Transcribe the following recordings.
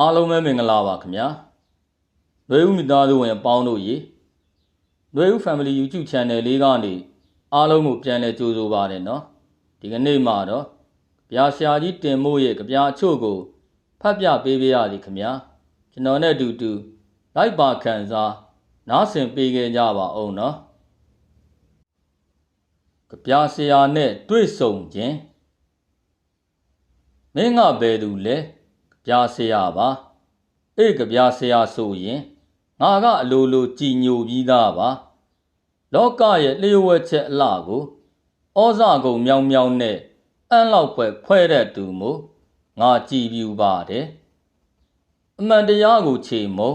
အားလုံးပဲမင်္ဂလာပါခင်ဗျာ။နှွေဦးမိသားစုဝင်အပေါင်းတို့ရေနှွေဦး Family YouTube Channel လေးကနေအားလုံးကိုပြန်လည်ကြိုဆိုပါရနော်။ဒီကနေ့မှာတော့ဗျာဆရာကြီးတင်မို့ရဲ့ကြပြာအချို့ကိုဖတ်ပြပေးပေးရစီခင်ဗျာ။ကျွန်တော်နဲ့အတူတူလိုက်ပါခံစားနားဆင်ပေးခဲ့ကြပါအောင်နော်။ကြပြာဆရာနဲ့တွေ့ဆုံခြင်းမင်းကဘယ်သူလဲကြ ပြာဆရာပါအေးကြပြာဆရာဆိုရင်ငါကအလိုလိုကြည်ညိုပြီးသားပါလောကရဲ့လျှို့ဝှက်ချက်အလှကိုဩဇာကုံမြောင်မြောင်နဲ့အန့်လောက်ပွဲခွဲတဲ့သူမို့ငါကြည်ပြူပါတယ်အမှန်တရားကိုခြေမုံ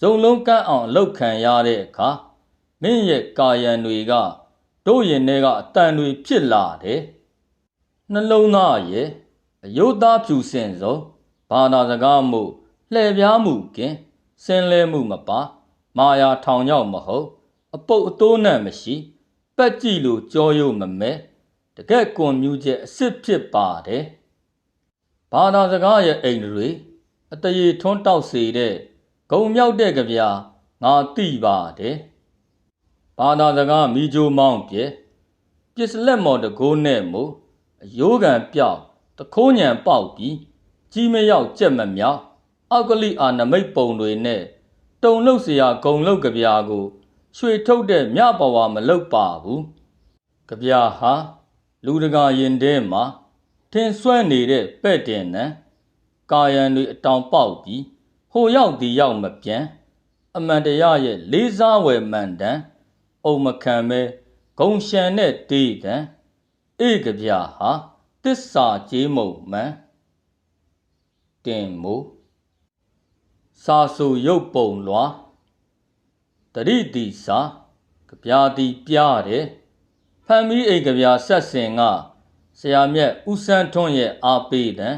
ဇုံလုံးကန့်အောင်လောက်ခံရတဲ့အခါမင်းရဲ့ကာယံတွေကတို့ရင်ထဲကအတန်တွေဖြစ်လာတယ်နှလုံးသားရဲ့အယုတ်သားဖြူစင်ဆုံး ဘာသာစကားမှုလှည့်ပြားမှုကင်စင်လဲမှုမပါမာယာထောင်ရောက်မဟုတ်အပုတ်အတိုးနဲ့မရှိပက်ကြည့်လို့ကြောရုံမမဲတကက်ကွန်မြူချက်အစ်စ်ဖြစ်ပါတယ်ဘာသာစကားရဲ့အိမ်တွေအတရေထွန်းတောက်စေတဲ့ဂုံမြောက်တဲ့ကြပြာငါသိပါတယ်ဘာသာစကားမိဂျိုမောင်းပြဲပစ္စလက်မော်တကိုးနဲ့မို့အယိုးကန်ပြောက်တခိုးညံပေါက်ပြီး ကြီးမရောက်ကြက်မမြောက်အောက်ကလိအာနမိတ်ပုံတွေနဲ့တုံလုတ်เสียဂုံလုတ်ကြပြာကိုရွှေထုတ်တဲ့မြပဝါမလုတ်ပါဘူးကြပြာဟာလူတကာရင်ထဲမှာထင်ဆွဲနေတဲ့ပဲ့တင်နံကာယံတွေအတောင်ပေါက်ပြီးဟိုရောက်ဒီရောက်မပြန်အမှန်တရားရဲ့လေးစားဝယ်မှန်တန်အုံမခံမဲဂုံရှန်တဲ့တေးတန်အေးကြပြာဟာတစ္ဆာကြေးမုံမှန် တင်မို့စာဆူရုပ်ပုံလွာတရိတိစာကြပြာတိပြားတယ်ဖမ်းပြီးအိမ်ကြပြာဆက်စင်ကဆရာမြတ်ဦးစန်းထွန်းရဲ့အားပေးတယ်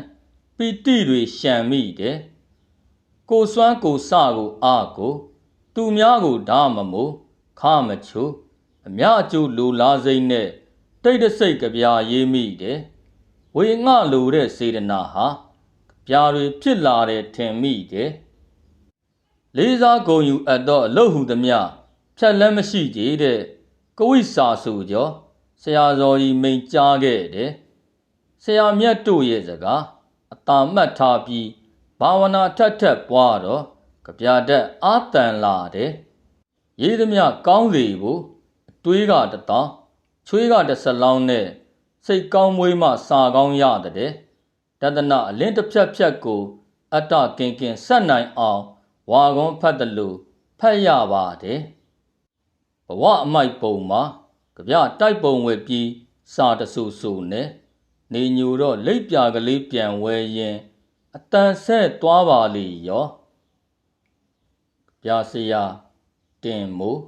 ပီတိတွေရှံမိတယ်ကိုစွမ်းကိုစကိုအားကို သူများကိုဓာမမို့ခမချိုအမြအကျိုးလူလားစိမ့်နဲ့တိတ်တဆိတ်ကြပြာရေးမိတယ်ဝေငှလိုတဲ့စေတနာဟာ ပြာတွေဖြစ်လာတယ်ထင်မိတယ်လေးစားဂုံယူအပ်သောအလုတ်ဟုသမျှဖြတ်လက်မရှိကြတဲ့ကဝိစာဆိုကြောဆရာဇော်ကြီးမိန်ကြားခဲ့တယ်ဆရာမြတ်တို့ရဲ့စကားအတာမှတ်ထားပြီးဘာဝနာထက်ထက်ပွားတော့ကြပြတတ်အာတန်လာတယ်ရေးသမျှကောင်းစီကိုအတွေးကတတောင်းချွေးကတစ်စလောင်းနဲ့စိတ်ကောင်းမွေးမှစာကောင်းရတဲ့ တဒနာအလင်းတစ်ဖြတ်ဖြတ်ကို အတ္တကင်ကင်ဆက်နိုင်အောင်ဝါကုန်းဖတ်တယ်လို့ဖတ်ရပါတယ်ဘဝအမိုက်ပုံမှာကြပြတိုက်ပုံဝယ်ပြီးစာတဆူဆူနဲ့နေညူတော့လိပ်ပြာကလေးပြန်ဝဲရင်အတန်ဆက်သွားပါလေရောပြာစရာတင်မို့